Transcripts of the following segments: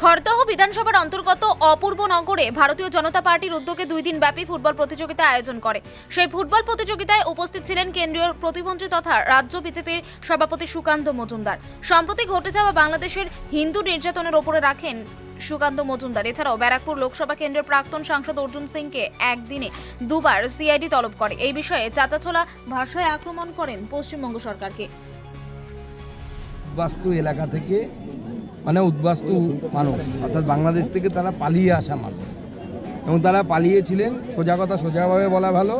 খড়দহ বিধানসভার অন্তর্গত অপূর্ব নগরে ভারতীয় জনতা পার্টির উদ্যোগে দুই দিন ব্যাপী ফুটবল প্রতিযোগিতা আয়োজন করে। সেই ফুটবল প্রতিযোগিতায় উপস্থিত ছিলেন কেন্দ্রীয় প্রতিমন্ত্রী তথা রাজ্য বিজেপির সভাপতি সুকান্ত মজুমদার। সম্প্রতি ঘটে যাওয়া বাংলাদেশের হিন্দু নির্যাতনের ওপরে রাখেন সুকান্ত মজুমদার। এছাড়াও ব্যারাকপুর লোকসভা কেন্দ্রের প্রাক্তন সাংসদ অর্জুন সিংকে একদিনে দুবার সিআইডি তলব করে। এই বিষয়ে চাতাছোলা ভাষায় আক্রমণ করেন পশ্চিমবঙ্গ সরকারকে। উদ্বাস্তু এলাকা থেকে মানে উদ্বাস্তু মানুষ। অর্থাৎ বাংলাদেশ থেকে তারা পালিয়ে আসা মানুষ। এবং তারা পালিয়েছিলেন সোজা কথা সোজাভাবে বলা ভালো,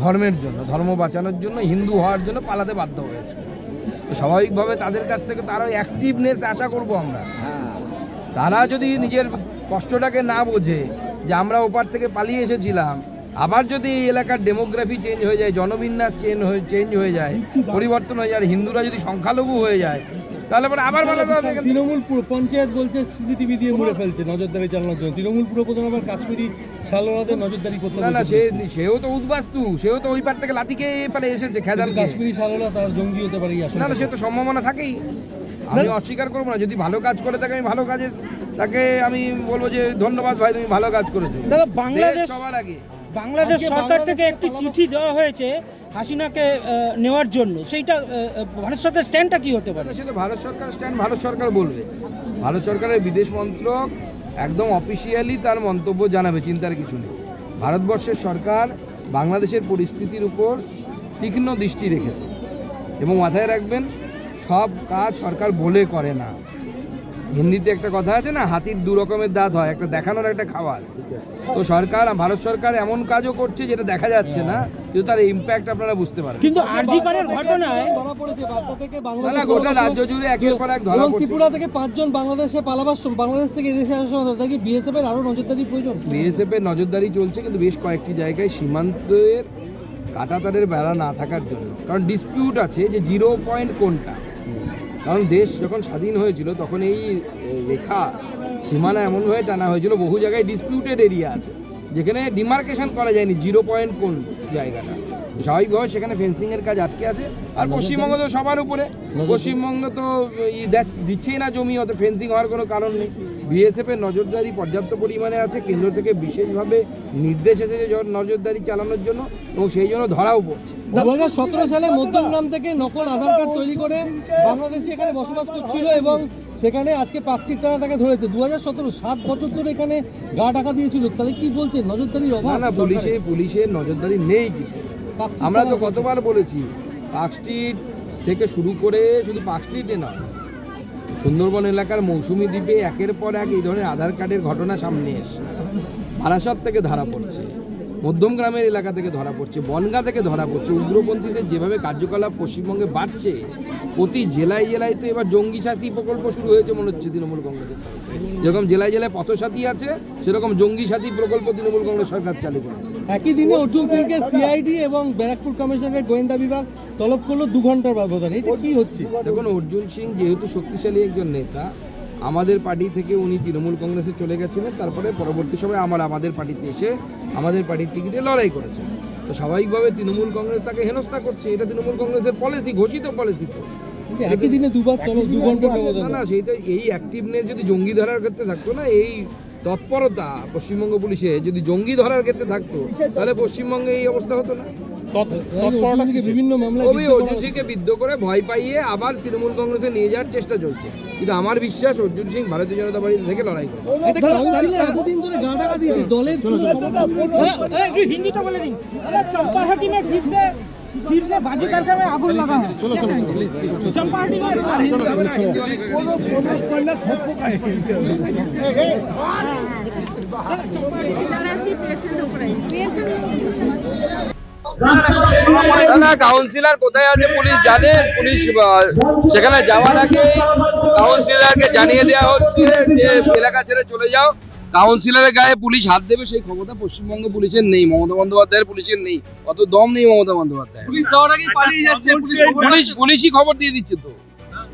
ধর্মের জন্য, ধর্ম বাঁচানোর জন্য, হিন্দু হওয়ার জন্য পালাতে বাধ্য হয়েছে। স্বাভাবিকভাবে তাদের কাছ থেকে তারও অ্যাক্টিভনেস আশা করব আমরা। তারা যদি নিজের কষ্টটাকে না বোঝে যে আমরা ওপার থেকে পালিয়ে এসেছিলাম, আবার যদি এই এলাকার ডেমোগ্রাফি চেঞ্জ হয়ে যায়, জনবিন্যাস চেঞ্জ হয়ে চেঞ্জ হয়ে যায়, পরিবর্তন হয়ে যায় হিন্দুরা যদি সংখ্যালঘু হয়ে যায় তাহলে পরে আবার বলা থেকে। তৃণমূল পঞ্চায়েত বলছে সিসিটিভি দিয়ে মুড়ে ফেলছে নজরদারি চালানোর জন্য। তৃণমূল পুরো প্রধান আবার কাশ্মীরি শালওয়ালাদের নজরদারি করতে না না সে সেও তো উদ্বাস্তু। সেও তো ওই পার থেকে লাতিকে এপারে এসেছে কিন্তু কাশ্মীরি শালওয়ালা তার জঙ্গি হতে পারে না না সে তো সম্ভাবনা থাকেই। আমি অস্বীকার করব না। যদি ভালো কাজ করে থাকে আমি ভালো কাজে তাকে আমি বলব যে ধন্যবাদ ভাই তুমি ভালো কাজ করেছ। দাদা বাংলাদেশ সবার আগে। বাংলাদেশ সরকার থেকে একটি চিঠি দেওয়া হয়েছে হাসিনাকে নেওয়ার জন্য। সেইটা ভারত সরকারের স্ট্যান্ডটা কি হতে পারে? সেটা ভারত সরকার স্ট্যান্ড ভারত সরকার বলবে। ভারত সরকারের বিদেশ মন্ত্রক একদম অফিসিয়ালি তার মন্তব্য জানাবে চিন্তার কিছু নেই। ভারতবর্ষের সরকার বাংলাদেশের পরিস্থিতির উপর তীক্ষ্ণ দৃষ্টি রেখেছে এবং মাথায় রাখবেন সব কাজ সরকার বলে করে না। হিন্দিতে একটা কথা আছে না হাতির দু রকমের দাঁত হয় একটা দেখানোর একটা খাওয়ার তো সরকার ভারত সরকার এমন কাজও করছে যেটা দেখা যাচ্ছে না কিন্তু তার ইম্প্যাক্ট আপনারা বুঝতে পারবেন। কিন্তু আরজিকরের ঘটনায় ধরা পড়েছে বার্তা থেকে বাংলাদেশ গোটা রাজ্য জুড়ে একের পর এক ধরা পড়ছে। ত্রিপুরা থেকে পাঁচজন বাংলাদেশে পালাবার বাংলাদেশ থেকে এদেশে আসার সময় তাকে বিএসএফ এর আরও নজরদারি প্রয়োজন। বিএসএফ এর নজরদারি চলছে কিন্তু বেশ কয়েকটি জায়গায় সীমান্তের কাটাতারের বেড়া না থাকার জন্য। কারণ ডিসপিউট আছে যে জিরো পয়েন্ট কোনটা। কারণ দেশ যখন স্বাধীন হয়েছিল তখন এই রেখা সীমানা এমনভাবে টানা হয়েছিল বহু জায়গায় ডিসপিউটেড এরিয়া আছে যেখানে ডিমার্কেশন করা যায়নি জিরো পয়েন্ট কোন জায়গাটা। স্বাভাবিকভাবে সেখানে ফেন্সিংয়ের কাজ আটকে আছে আর পশ্চিমবঙ্গ তো সবার উপরে। পশ্চিমবঙ্গ তো দিচ্ছেই না জমি অত ফেন্সিং হওয়ার কোনো কারণ নেই। বিএসএফ এর নজরদারি পর্যাপ্ত পরিমাণে আছে কেন্দ্র থেকে বিশেষভাবে নির্দেশ এসেছে নজরদারি চালানোর জন্য এবং সেই জন্য ধরাও পড়ছে। দু হাজার সতেরো সালে মধ্যমগ্রাম থেকে নকল আধার কার্ড তৈরি করে বাংলাদেশি এখানে বসবাস করছিল এবং সেখানে আজকে পাঁচটি তারা তাকে ধরেছে। দু হাজার সতেরো সাত বছর ধরে এখানে গা টাকা দিয়েছিল। তাদের কি বলছে নজরদারির না অভাব? না পুলিশে পুলিশের নজরদারি নেই কিছু। আমরা তো কতবার বলেছি পার্ক স্ট্রিট থেকে শুরু করে শুধু পার্ক স্ট্রিটে নয় সুন্দরবন এলাকার মৌসুমি দ্বীপে একের পর এক এই ধরনের আধার কার্ডের ঘটনা সামনে এসে বারাসাত থেকে ধারা পড়ছে। মধ্যম গ্রামের এলাকা থেকে ধরা পড়ছে বনগা থেকে ধরা পড়ছে। উগ্রপন্থীদের যেভাবে কার্যকলাপ পশ্চিমবঙ্গে বাড়ছে প্রতি জেলায় জেলায় তো এবার জঙ্গি সাথী প্রকল্প শুরু হয়েছে মনে হচ্ছে তৃণমূল কংগ্রেসের যেরকম জেলায় জেলায় পথসাথী আছে সেরকম জঙ্গি সাথী প্রকল্প তৃণমূল কংগ্রেস সরকার চালু করেছে। একই দিনে অর্জুন সিংকে সিআইডি এবং ব্যারাকপুর কমিশনের গোয়েন্দা বিভাগ তলব করল দু ঘণ্টার ব্যবধানে। এটা কি হচ্ছে? দেখুন অর্জুন সিং যেহেতু শক্তিশালী একজন নেতা আমাদের পার্টি থেকে উনি তৃণমূল কংগ্রেসে চলে গেছিলেন তারপরে পরবর্তী সময় আমার আমাদের পার্টিতে এসে আমাদের পার্টির টিকিটে লড়াই করেছেন তো স্বাভাবিকভাবে তৃণমূল কংগ্রেস তাকে হেনস্থা করছে এটা তৃণমূল কংগ্রেসের পলিসি ঘোষিত পলিসি তো। একই দিনে দুবার দু ঘণ্টার না না সেইটা এই অ্যাক্টিভনেস যদি জঙ্গি ধরার ক্ষেত্রে থাকতো না এই তৎপরতা পশ্চিমবঙ্গ পুলিশে যদি জঙ্গি ধরার ক্ষেত্রে থাকতো তাহলে পশ্চিমবঙ্গে এই অবস্থা হতো না। বিভিন্ন মামলায় করে ভয় পাইয়ে আবার তৃণমূল কংগ্রেসে নিয়ে যাওয়ার চেষ্টা চলছে কিন্তু আমার বিশ্বাস অর্জুন সিং ভারতীয় জনতা থেকে লড়াই করে চম্পাহাটি না কাউন্সিলর কোথায় আছে? পুলিশ জানে পুলিশ সেখানে যাওয়ার আগে কাউন্সিলরকে জানিয়ে দেওয়া হচ্ছে যে এলাকা ছেড়ে চলে যাও। কাউন্সিলরের গায়ে পুলিশ হাত দেবে সেই ক্ষমতা পশ্চিমবঙ্গ পুলিশের নেই মমতা বন্দ্যোপাধ্যায়ের পুলিশের নেই। অত দম নেই মমতা বন্দ্যোপাধ্যায় পুলিশ পুলিশই খবর দিয়ে দিচ্ছে তো।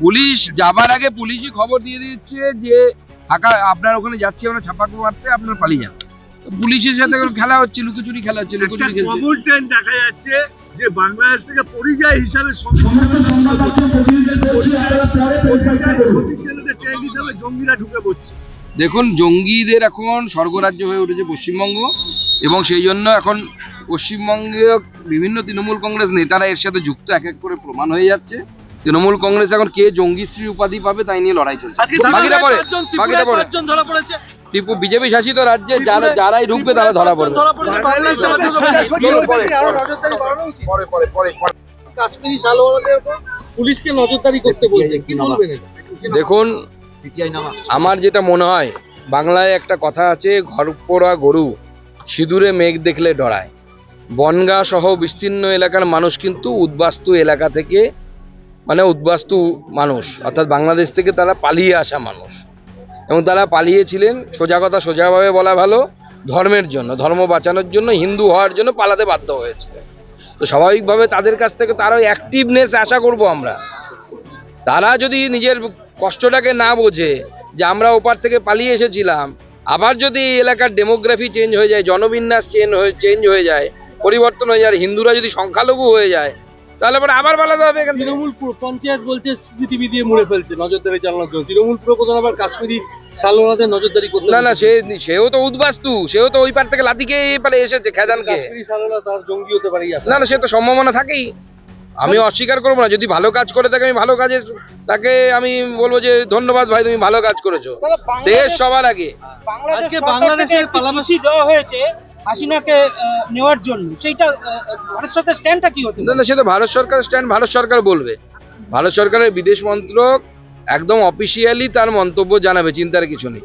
পুলিশ যাবার আগে পুলিশই খবর দিয়ে দিচ্ছে যে থাকা আপনার ওখানে যাচ্ছি আমরা ছাপাকু মারতে আপনার পালিয়ে যান। পুলিশের সাথে খেলা হচ্ছে লুকোচুরি খেলা হচ্ছে লুকোচুরি খেলছে। ট্রেন দেখা যাচ্ছে যে বাংলাদেশ থেকে পরিযায়ী হিসাবে ট্রেন জঙ্গিরা ঢুকে পড়ছে দেখুন জঙ্গিদের এখন স্বর্গরাজ্য হয়ে উঠেছে পশ্চিমবঙ্গ এবং সেই জন্য এখন পশ্চিমবঙ্গে বিভিন্ন তৃণমূল কংগ্রেস নেতারা এর সাথে যুক্ত এক এক করে প্রমাণ হয়ে যাচ্ছে। তৃণমূল কংগ্রেস এখন কে জঙ্গিশ্রী উপাধি পাবে তাই নিয়ে লড়াই চলছে। বাকিটা পরে বাকিটা পরে ধরা পড়েছে। ত্রিপুর বিজেপি শাসিত রাজ্যে যারা যারাই ঢুকবে তারা ধরা পড়বে পুলিশকে নজরদারি করতে বলছে কি বলবেন দেখুন আমার যেটা মনে হয় বাংলায় একটা কথা আছে ঘর পোড়া গরু সিঁদুরে মেঘ দেখলে ডরায় বনগা সহ বিস্তীর্ণ এলাকার মানুষ কিন্তু উদ্বাস্তু এলাকা থেকে মানে উদ্বাস্তু মানুষ অর্থাৎ বাংলাদেশ থেকে তারা পালিয়ে আসা মানুষ এবং তারা পালিয়েছিলেন, সোজা কথা সোজাভাবে বলা ভালো, ধর্মের জন্য, ধর্ম বাঁচানোর জন্য, হিন্দু হওয়ার জন্য পালাতে বাধ্য হয়েছিল তো স্বাভাবিকভাবে তাদের কাছ থেকে তারও অ্যাক্টিভনেস আশা করব আমরা। তারা যদি নিজের কষ্টটাকে না বোঝে যে আমরা ওপার থেকে পালিয়ে এসেছিলাম, আবার যদি এই এলাকার ডেমোগ্রাফি চেঞ্জ হয়ে যায়, জনবিন্যাস চেঞ্জ হয়ে চেঞ্জ হয়ে যায়, পরিবর্তন হয়ে যায় হিন্দুরা যদি সংখ্যালঘু হয়ে যায় তাহলে পরে আবার পালাতে হবে এখান থেকে। তৃণমূল পুর- পঞ্চায়েত বলছে সিসিটিভি দিয়ে মুড়ে ফেলছে নজরদারি চালানোর জন্য। তৃণমূল পুরো প্রধান আবার কাশ্মীরি শালওয়ালাদের নজরদারি করতে না না সে সেও তো উদ্বাস্তু সেও তো ওই পার থেকে লাতিকে এপারে এসেছে খেদানকে কাশ্মীরি শালওয়ালা তার জঙ্গি হতে পারে এই না না সে তো সম্ভাবনা থাকেই। আমি অস্বীকার করব না যদি ভালো কাজ করে থাকে আমি ভালো কাজে তাকে আমি বলব যে ধন্যবাদ ভাই তুমি ভালো কাজ করেছ। দেশ সবার আগে। বাংলাদেশের বাংলাদেশের দেওয়া হয়েছে হাসিনাকে নেওয়ার জন্য। সেইটা ভারত সরকার স্ট্যান্ডটা কি হতে না না সে ভারত সরকার স্ট্যান্ড ভারত সরকার বলবে। ভারত সরকারের বিদেশ মন্ত্রক একদম অফিসিয়ালি তার মন্তব্য জানাবে চিন্তার কিছু নেই।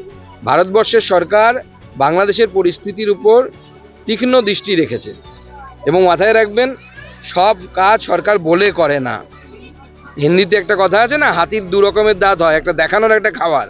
ভারতবর্ষের সরকার বাংলাদেশের পরিস্থিতির উপর তীক্ষ্ণ দৃষ্টি রেখেছে এবং মাথায় রাখবেন সব কাজ সরকার বলে করে না। হিন্দিতে একটা কথা আছে না হাতির দু রকমের দাঁত হয় একটা দেখানোর একটা খাওয়ার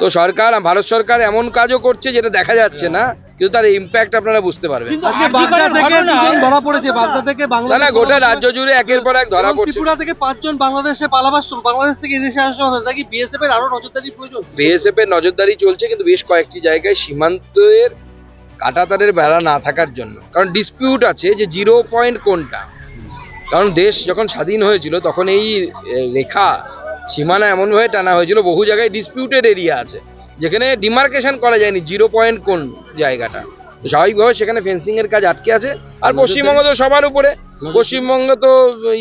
তো সরকার ভারত সরকার এমন কাজও করছে যেটা দেখা যাচ্ছে না। কিন্তু তার ইম্প্যাক্ট আপনারা বুঝতে পারবেন। আজকে বাগদা থেকে ধরা পড়েছে বাগদা থেকে না বাংলাদেশ না গোটা রাজ্য জুড়ে একের পর এক ধরা পড়ছে। ত্রিপুরা থেকে পাঁচজন বাংলাদেশে পালাবার বাংলাদেশ থেকে এদেশে আসার সময় নাকি বিএসএফ এর আরও নজরদারি প্রয়োজন? বিএসএফ এর নজরদারি চলছে কিন্তু বেশ কয়েকটি জায়গায় সীমান্তের কাটাতারের বেড়া না থাকার জন্য। কারণ ডিসপিউট আছে যে জিরো পয়েন্ট কোনটা। কারণ দেশ যখন স্বাধীন হয়েছিল তখন এই রেখা সীমানা এমনভাবে টানা হয়েছিল বহু জায়গায় ডিসপিউটেড এরিয়া আছে। যেখানে ডিমার্কেশন করা যায়নি জিরো পয়েন্ট কোন জায়গাটা। স্বাভাবিকভাবে সেখানে ফেন্সিং এর কাজ আটকে আছে। আর পশ্চিমবঙ্গ তো সবার উপরে। পশ্চিমবঙ্গ তো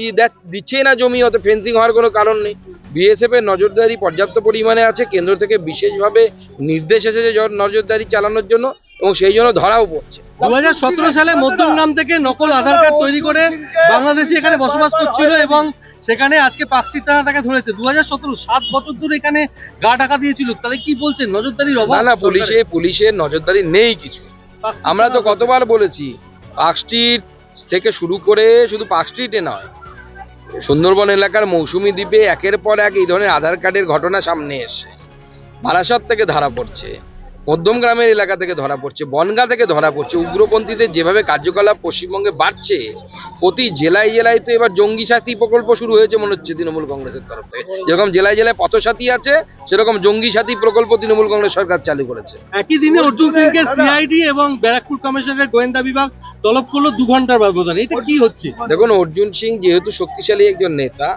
ই দিচ্ছেই না জমি অত ফেন্সিং হওয়ার কোনো কারণ নেই। বিএসএফ এর নজরদারি পর্যাপ্ত পরিমাণে আছে কেন্দ্র থেকে বিশেষভাবে নির্দেশ এসেছে নজরদারি চালানোর জন্য এবং সেই জন্য ধরাও পড়ছে। দু হাজার সতেরো সালে মধ্যম নাম থেকে নকল আধার কার্ড তৈরি করে বাংলাদেশি এখানে বসবাস করছিল এবং সেখানে আজকে পাঁচটি থানা তাকে ধরেছে। দু হাজার সতেরো সাত বছর ধরে এখানে গা টাকা দিয়েছিল। তাহলে কি বলছেন? নজরদারির অভাব? না না পুলিশে পুলিশের নজরদারি নেই কিছু। আমরা তো কতবার বলেছি পার্ক স্ট্রিট থেকে শুরু করে শুধু পার্ক স্ট্রিটে নয়। সুন্দরবন এলাকার মৌসুমী দ্বীপে একের পর এক এই ধরনের আধার কার্ডের ঘটনা সামনে এসে বারাসাত থেকে ধরা পড়ছে। মধ্যম গ্রামের এলাকা থেকে ধরা পড়ছে বনগা থেকে ধরা পড়ছে। উগ্রপন্থীদের যেভাবে কার্যকলাপ পশ্চিমবঙ্গে বাড়ছে প্রতি জেলায় জেলায় তো এবার জঙ্গি সাথী প্রকল্প শুরু হয়েছে মনে হচ্ছে তৃণমূল কংগ্রেসের তরফ থেকে। যেরকম জেলায় জেলায় পথসাথী আছে সেরকম জঙ্গি সাথী প্রকল্প তৃণমূল কংগ্রেস সরকার চালু করেছে। একই দিনে অর্জুন সিংকে সিআইডি এবং ব্যারাকপুর কমিশনের গোয়েন্দা বিভাগ তলব করল দু ঘণ্টার ব্যবধানে। এটা কি হচ্ছে? দেখুন অর্জুন সিং যেহেতু শক্তিশালী একজন নেতা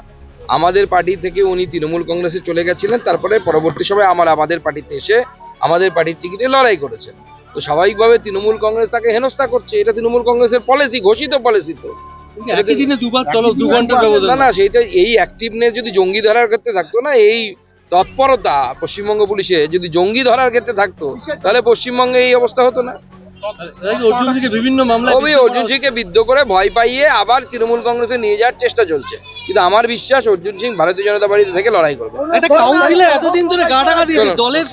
আমাদের পার্টি থেকে উনি তৃণমূল কংগ্রেসে চলে গেছিলেন তারপরে পরবর্তী সময় আমার আমাদের পার্টিতে এসে আমাদের পার্টির টিকিটে লড়াই করেছেন তো স্বাভাবিকভাবে তৃণমূল কংগ্রেস তাকে হেনস্থা করছে। এটা তৃণমূল কংগ্রেসের পলিসি ঘোষিত পলিসি তো। না না সেইটা এই অ্যাক্টিভনেস যদি জঙ্গি ধরার ক্ষেত্রে থাকতো না এই তৎপরতা পশ্চিমবঙ্গ পুলিশে যদি জঙ্গি ধরার ক্ষেত্রে থাকতো তাহলে পশ্চিমবঙ্গে এই অবস্থা হতো না। বিভিন্ন কবি অর্জুন সিংকে বিদ্ধ করে ভয় পাইয়ে আবার তৃণমূল কংগ্রেসে নিয়ে যাওয়ার চেষ্টা চলছে। কিন্তু আমার বিশ্বাস অর্জুন সিং ভারতীয় জনতা পার্টি থেকে লড়াই করবে। এতদিন ধরে গা টাকা দিয়েছে দলের